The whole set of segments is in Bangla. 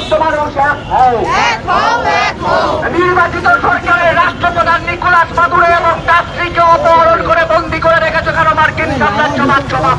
সমস্ত নির্বাচিত সরকারের রাষ্ট্রপ্রধান নিকোলাস মাদুরে এবং তাস্ত্রীকে অপহরণ করে বন্দি করে রেখেছে কারও মার্কিন সাম্রাজ্যবাদ জবাব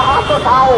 হাত ওঠাও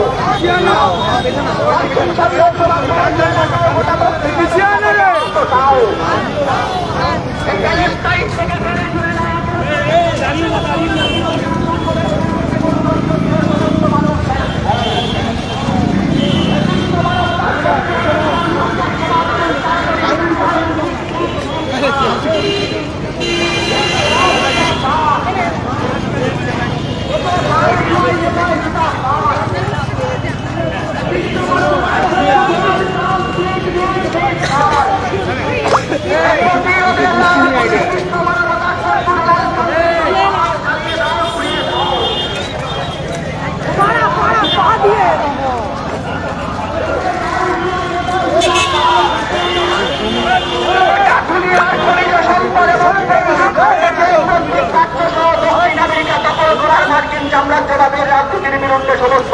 আমরা জবাবের রাজনীতির বিরুদ্ধে সমস্ত